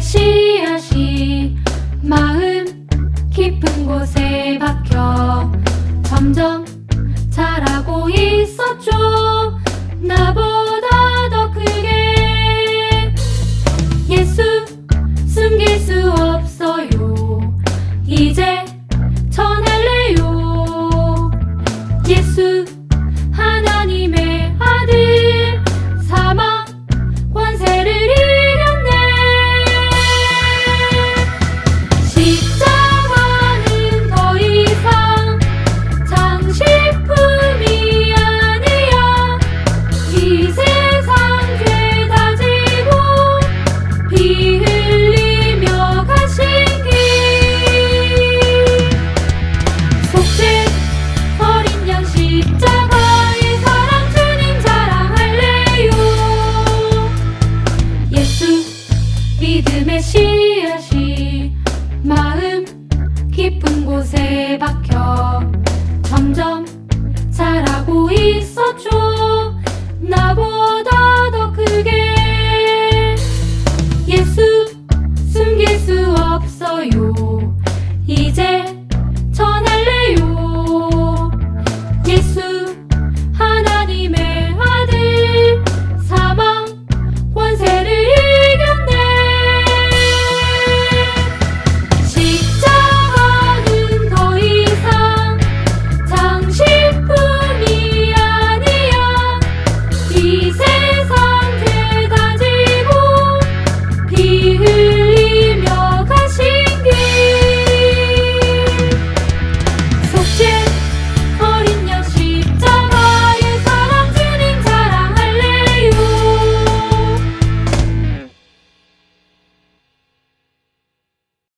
씨앗이 마음 깊은 곳에 박혀 점점 자라고 있었죠. 나보 믿음의 씨앗이 마음 깊은 곳에 박혀 점점 자라고 나보